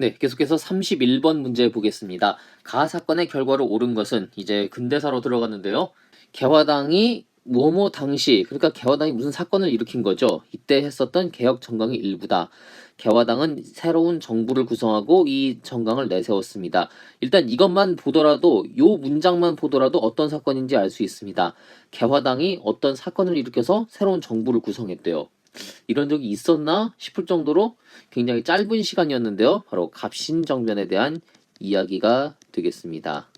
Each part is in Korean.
네, 계속해서 31번 문제 보겠습니다. 가 사건의 결과로 옳은 것은 이제 근대사로 들어갔는데요. 개화당이 뭐뭐 당시, 그러니까 개화당이 무슨 사건을 일으킨 거죠. 이때 했었던 개혁 정강의 일부다. 개화당은 새로운 정부를 구성하고 이 정강을 내세웠습니다. 일단 이것만 보더라도 요 문장만 보더라도 어떤 사건인지 알 수 있습니다. 개화당이 어떤 사건을 일으켜서 새로운 정부를 구성했대요. 이런 적이 있었나 싶을 정도로 굉장히 짧은 시간이었는데요. 바로 갑신정변에 대한 이야기가 되겠습니다.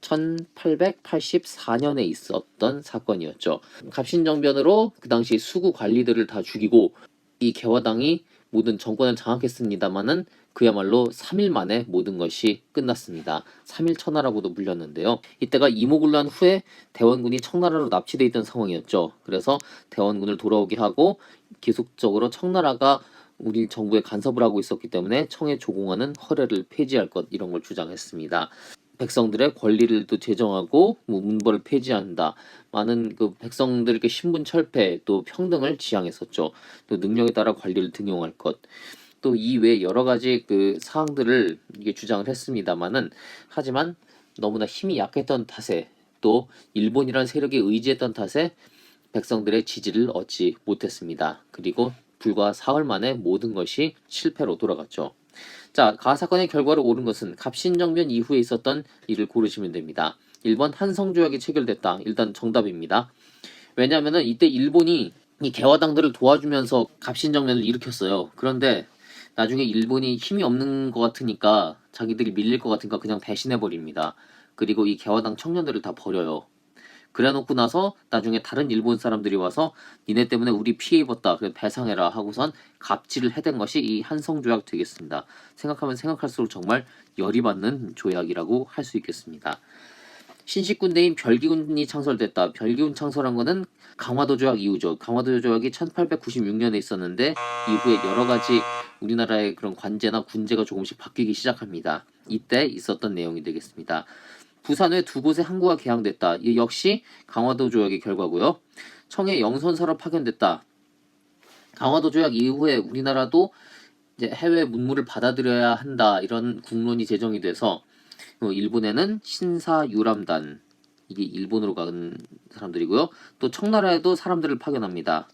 1884년에 있었던 사건이었죠. 갑신정변으로 그 당시 수구 관리들을 다 죽이고 이 개화당이 모든 정권을 장악했습니다마는 그야말로 3일 만에 모든 것이 끝났습니다. 3일 천하라고도 불렸는데요. 이때가 이모군란 후에 대원군이 청나라로 납치돼 있던 상황이었죠. 그래서 대원군을 돌아오게 하고 계속적으로 청나라가 우리 정부에 간섭을 하고 있었기 때문에 청에 조공하는 허례를 폐지할 것 이런 걸 주장했습니다. 백성들의 권리를 또 제정하고 뭐 문벌을 폐지한다. 많은 그 백성들에게 신분 철폐 또 평등을 지향했었죠. 또 능력에 따라 관리를 등용할 것. 또 이외 여러 가지 그 사항들을 이게 주장을 했습니다마는 하지만 너무나 힘이 약했던 탓에 또 일본이라는 세력에 의지했던 탓에 백성들의 지지를 얻지 못했습니다. 그리고 불과 사흘 만에 모든 것이 실패로 돌아갔죠. 자, 가 사건의 결과로 옳은 것은 갑신정변 이후에 있었던 일을 고르시면 됩니다. 1번 한성조약이 체결됐다. 일단 정답입니다. 왜냐하면 이때 일본이 이 개화당들을 도와주면서 갑신정변을 일으켰어요. 그런데 나중에 일본이 힘이 없는 것 같으니까 자기들이 밀릴 것 같으니까 그냥 배신해 버립니다. 그리고 이 개화당 청년들을 다 버려요. 그래 놓고 나서 나중에 다른 일본 사람들이 와서 니네 때문에 우리 피해 입었다. 배상해라 하고선 갑질을 해댄 것이 이 한성 조약 되겠습니다. 생각하면 생각할수록 정말 열이 받는 조약이라고 할 수 있겠습니다. 신식군대인 별기군이 창설됐다. 별기군 창설한 거는 강화도 조약 이후죠. 강화도 조약이 1896년에 있었는데 이후에 여러 가지 우리나라의 그런 관제나 군제가 조금씩 바뀌기 시작합니다. 이때 있었던 내용이 되겠습니다. 부산 외 두 곳에 항구가 개항됐다. 이 역시 강화도 조약의 결과고요. 청해 영선사로 파견됐다. 강화도 조약 이후에 우리나라도 이제 해외 문물을 받아들여야 한다 이런 국론이 제정이 돼서 어, 일본에는 신사 유람단 이게 일본으로 간 사람들이고요. 또 청나라에도 사람들을 파견합니다.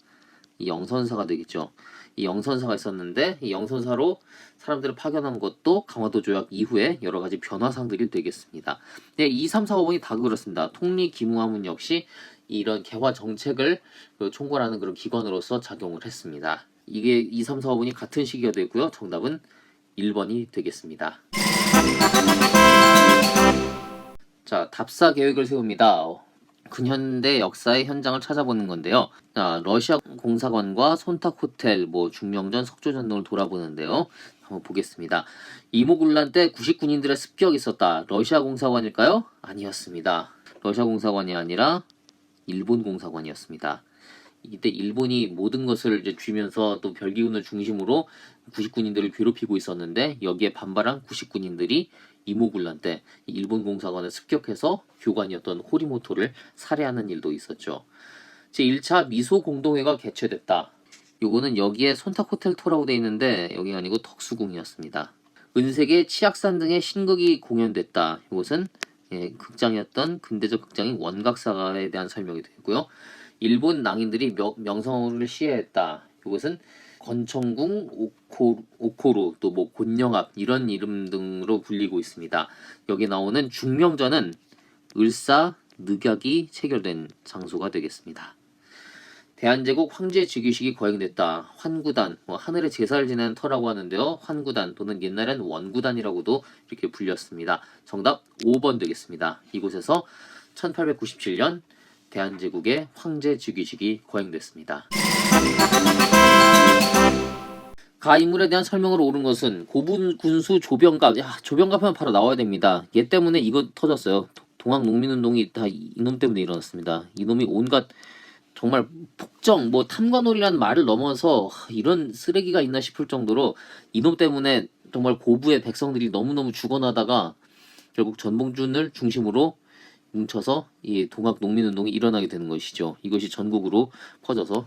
이 영선사가 되겠죠. 이 영선사가 있었는데 이 영선사로 사람들을 파견한 것도 강화도 조약 이후에 여러 가지 변화상들이 되겠습니다. 네, 2, 3, 4, 5번이 다 그렇습니다. 통리 기무화문 역시 이런 개화 정책을 그 총괄하는 그런 기관으로서 작용을 했습니다. 이게 2, 3, 4, 5번이 같은 시기가 되고요. 정답은 1번이 되겠습니다. 자, 답사 계획을 세웁니다. 근현대 역사의 현장을 찾아보는 건데요. 자, 러시아 공사관과 손탁 호텔, 뭐 중명전, 석조전 등을 돌아보는데요. 한번 보겠습니다. 이모군란 때 99인들의 습격이 있었다. 러시아 공사관일까요? 아니었습니다. 러시아 공사관이 아니라 일본 공사관이었습니다. 이때 일본이 모든 것을 이제 쥐면서 또 별기군을 중심으로 99인들을 괴롭히고 있었는데 여기에 반발한 99인들이 이모군란 때 일본 공사관을 습격해서 교관이었던 호리모토를 살해하는 일도 있었죠. 제1차 미소 공동회가 개최됐다. 요거는 여기에 손탁 호텔 토라고 돼 있는데 여기 아니고 덕수궁이었습니다. 은색의 치악산 등의 신극이 공연됐다. 이것은 예, 극장이었던 근대적 극장인 원각사가에 대한 설명이 되고요. 일본 낭인들이 명, 명성을 시해했다. 이것은 건청궁, 오코, 오코루, 또 뭐 곤영합 이런 이름 등으로 불리고 있습니다. 여기 나오는 중명전은 을사, 늑약이 체결된 장소가 되겠습니다. 대한제국 황제 즉위식이 거행됐다. 환구단, 뭐 하늘의 제사를 지내는 터라고 하는데요. 환구단 또는 옛날엔 원구단이라고도 이렇게 불렸습니다. 정답 5번 되겠습니다. 이곳에서 1897년 대한제국의 황제 즉위식이 거행됐습니다. 가 인물에 대한 설명으로 옳은 것은 고분 군수 조병갑. 야, 조병갑 하면 바로 나와야 됩니다. 얘 때문에 이거 터졌어요. 동학 농민운동이 다 이놈 때문에 일어났습니다. 이놈이 온갖 정말 폭정, 뭐 탐관오리라는 말을 넘어서 하, 이런 쓰레기가 있나 싶을 정도로 이놈 때문에 정말 고부의 백성들이 너무너무 죽어나다가 결국 전봉준을 중심으로 뭉쳐서 이 동학 농민운동이 일어나게 되는 것이죠. 이것이 전국으로 퍼져서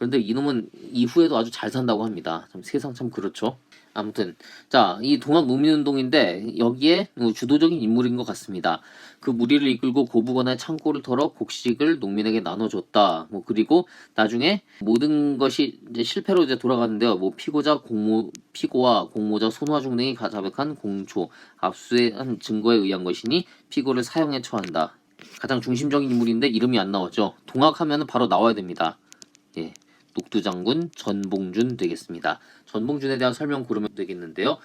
그런데 이놈은 이후에도 아주 잘 산다고 합니다. 참 세상 참 그렇죠. 아무튼 자 이 동학 농민운동인데 여기에 주도적인 인물인 것 같습니다. 그 무리를 이끌고 고부건의 창고를 털어 곡식을 농민에게 나눠줬다. 뭐 그리고 나중에 모든 것이 이제 실패로 이제 돌아가는데요. 뭐 피고자 공모 피고와 공모자 손화중 등이 자백한 공초 압수한 증거에 의한 것이니 피고를 사형에 처한다. 가장 중심적인 인물인데 이름이 안 나왔죠. 동학하면 바로 나와야 됩니다. 예. 녹두장군 전봉준 되겠습니다. 전봉준에 대한 설명 고르면 되겠는데요.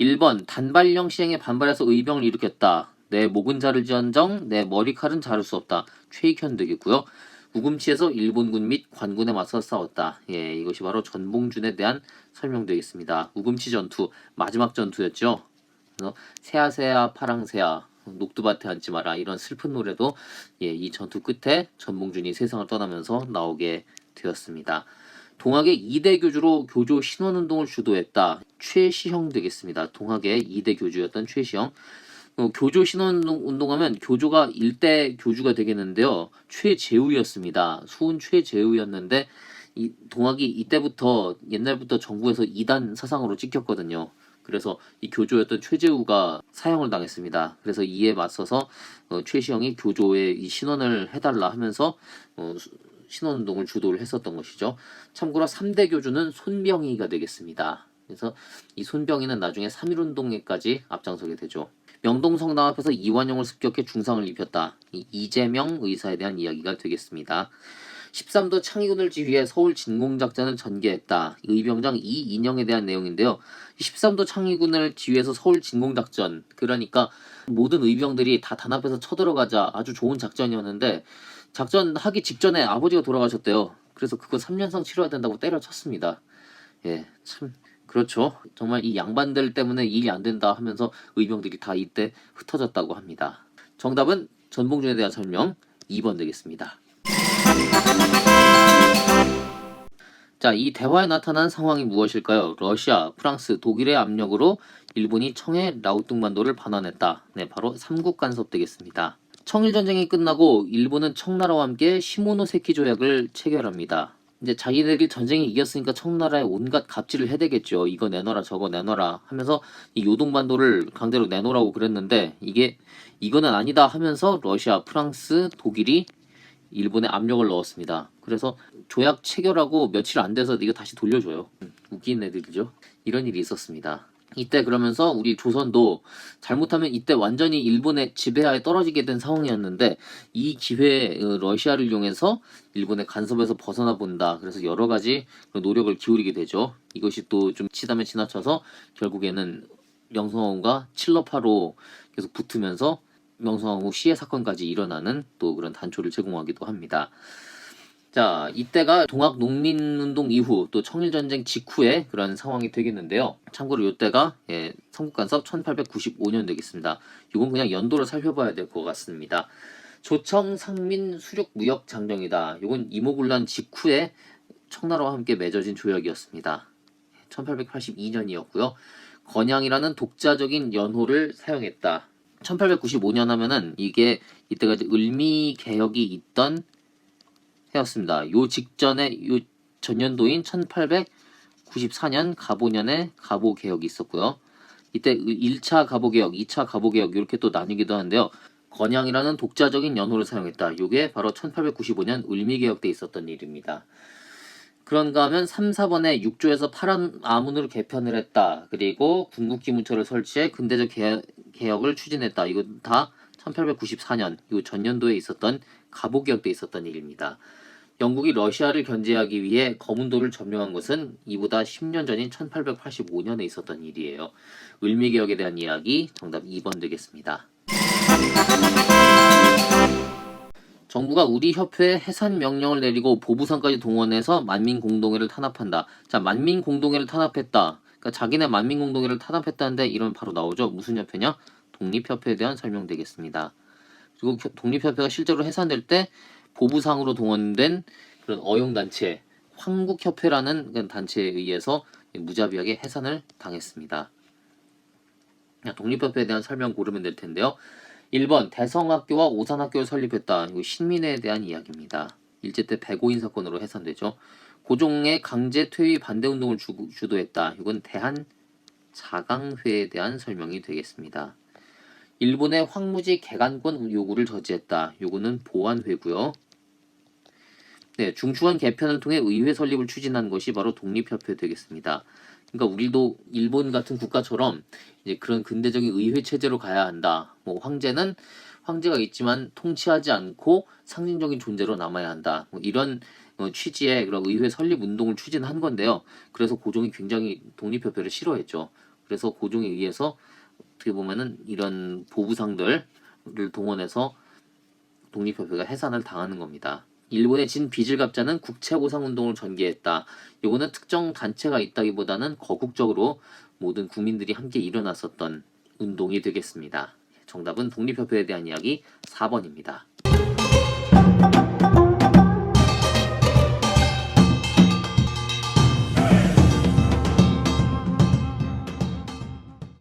1번 단발령 시행에 반발해서 의병을 일으켰다. 내 목은 자를지언정 내 머리칼은 자를 수 없다. 최익현 되겠고요. 우금치에서 일본군 및 관군에 맞서 싸웠다. 예, 이것이 바로 전봉준에 대한 설명 되겠습니다. 우금치 전투 마지막 전투였죠. 그래서 새야새야 파랑새야 녹두밭에 앉지 마라 이런 슬픈 노래도 예, 이 전투 끝에 전봉준이 세상을 떠나면서 나오게 되었습니다. 동학의 2대 교주로 교조 신원운동을 주도했다. 최시형 되겠습니다. 동학의 2대 교주였던 최시형. 어, 교조 신원운동 하면 교조가 1대 교주가 되겠는데요. 최재우였습니다. 수훈 최재우였는데 이 동학이 이때부터 옛날부터 정부에서 2단 사상으로 찍혔거든요. 그래서 이 교조였던 최재우가 사형을 당했습니다. 그래서 이에 맞서서 어, 최시형이 교조에 이 신원을 해달라 하면서 어, 신원운동을 주도를 했었던 것이죠. 참고로 3대 교주는 손병희가 되겠습니다. 그래서 이 손병희는 나중에 3.1운동에까지 앞장서게 되죠. 명동 성당 앞에서 이완용을 습격해 중상을 입혔다. 이 이재명 의사에 대한 이야기가 되겠습니다. 13도 창의군을 지휘해 서울 진공작전을 전개했다. 의병장 이인영에 대한 내용인데요. 13도 창의군을 지휘해서 서울 진공작전 그러니까 모든 의병들이 다 단합해서 쳐들어가자 아주 좋은 작전이었는데 작전하기 직전에 아버지가 돌아가셨대요. 그래서 그거 3년 상 치러야 된다고 때려쳤습니다. 예, 참 그렇죠. 정말 이 양반들 때문에 일이 안 된다 하면서 의병들이 다 이때 흩어졌다고 합니다. 정답은 전봉준에 대한 설명 2번 되겠습니다. 자, 이 대화에 나타난 상황이 무엇일까요? 러시아, 프랑스, 독일의 압력으로 일본이 청해 라우뚱반도를 반환했다. 네, 바로 삼국 간섭 되겠습니다. 청일 전쟁이 끝나고 일본은 청나라와 함께 시모노세키 조약을 체결합니다. 이제 자기네들이 전쟁에 이겼으니까 청나라에 온갖 갑질을 해대겠죠. 이거 내놔라 저거 내놔라 하면서 이 요동반도를 강제로 내놓으라고 그랬는데 이게 이거는 아니다 하면서 러시아, 프랑스, 독일이 일본에 압력을 넣었습니다. 그래서 조약 체결하고 며칠 안 돼서 이거 다시 돌려줘요. 음, 웃긴 애들이죠. 이런 일이 있었습니다. 이때 그러면서 우리 조선도 잘못하면 이때 완전히 일본의 지배하에 떨어지게 된 상황이었는데 이 기회에 어, 러시아를 이용해서 일본의 간섭에서 벗어나 본다. 그래서 여러 가지 노력을 기울이게 되죠. 이것이 또 좀 치담에 지나쳐서 결국에는 명성황후가 칠러파로 계속 붙으면서 명성황후 시해 사건까지 일어나는 또 그런 단초를 제공하기도 합니다. 자, 이때가 동학 농민운동 이후 또 청일전쟁 직후에 그런 상황이 되겠는데요. 참고로 이때가 예, 삼국간섭 1895년 되겠습니다. 이건 그냥 연도를 살펴봐야 될 것 같습니다. 조청 상민 수륙 무역 장정이다. 이건 이모군란 직후에 청나라와 함께 맺어진 조약이었습니다. 1882년이었고요. 건양이라는 독자적인 연호를 사용했다. 1895년 하면은 이게 이때가 이제 을미 개혁이 있던 해였습니다. 요 직전에 요 전년도인 1894년 가보년에 가보 개혁이 있었고요. 이때 1차 가보 개혁, 2차 가보 개혁 이렇게 또 나뉘기도 하는데요. 건양이라는 독자적인 연호를 사용했다. 요게 바로 1895년 을미 개혁 때 있었던 일입니다. 그런가 하면 3, 4번에 6조에서 파란 아문으로 개편을 했다. 그리고 군국기무처를 설치해 근대적 개혁, 을 추진했다. 이거 다 1894년, 이 전년도에 있었던 가보개혁 때 있었던 일입니다. 영국이 러시아를 견제하기 위해 거문도를 점령한 것은 이보다 10년 전인 1885년에 있었던 일이에요. 을미개혁에 대한 이야기 정답 2번 되겠습니다. 정부가 우리 협회에 해산 명령을 내리고 보부상까지 동원해서 만민 공동회를 탄압한다. 자, 만민 공동회를 탄압했다. 그러니까 자기네 만민 공동회를 탄압했다는데 이런 바로 나오죠. 무슨 협회냐? 독립협회에 대한 설명 되겠습니다. 그리고 독립협회가 실제로 해산될 때 보부상으로 동원된 그런 어용단체 황국협회라는 단체에 의해서 무자비하게 해산을 당했습니다. 독립협회에 대한 설명 고르면 될 텐데요. 1번 대성학교와 오산학교를 설립했다. 이거 신민회에 대한 이야기입니다. 일제 때 백오인 사건으로 해산되죠. 고종의 강제 퇴위 반대 운동을 주, 주도했다. 이건 대한 자강회에 대한 설명이 되겠습니다. 일본의 황무지 개간권 요구를 저지했다. 요거는 보안회고요. 네, 중추관 개편을 통해 의회 설립을 추진한 것이 바로 독립협회 되겠습니다. 그러니까 우리도 일본 같은 국가처럼 이제 그런 근대적인 의회 체제로 가야 한다. 뭐 황제는 황제가 있지만 통치하지 않고 상징적인 존재로 남아야 한다. 뭐 이런 어, 취지의 그런 의회 설립 운동을 추진한 건데요. 그래서 고종이 굉장히 독립협회를 싫어했죠. 그래서 고종에 의해서 어떻게 보면은 이런 보부상들을 동원해서 독립협회가 해산을 당하는 겁니다. 일본의 진 비질갑자는 국채보상 운동을 전개했다. 요거는 특정 단체가 있다기보다는 거국적으로 모든 국민들이 함께 일어났었던 운동이 되겠습니다. 정답은 독립협회에 대한 이야기 4번입니다.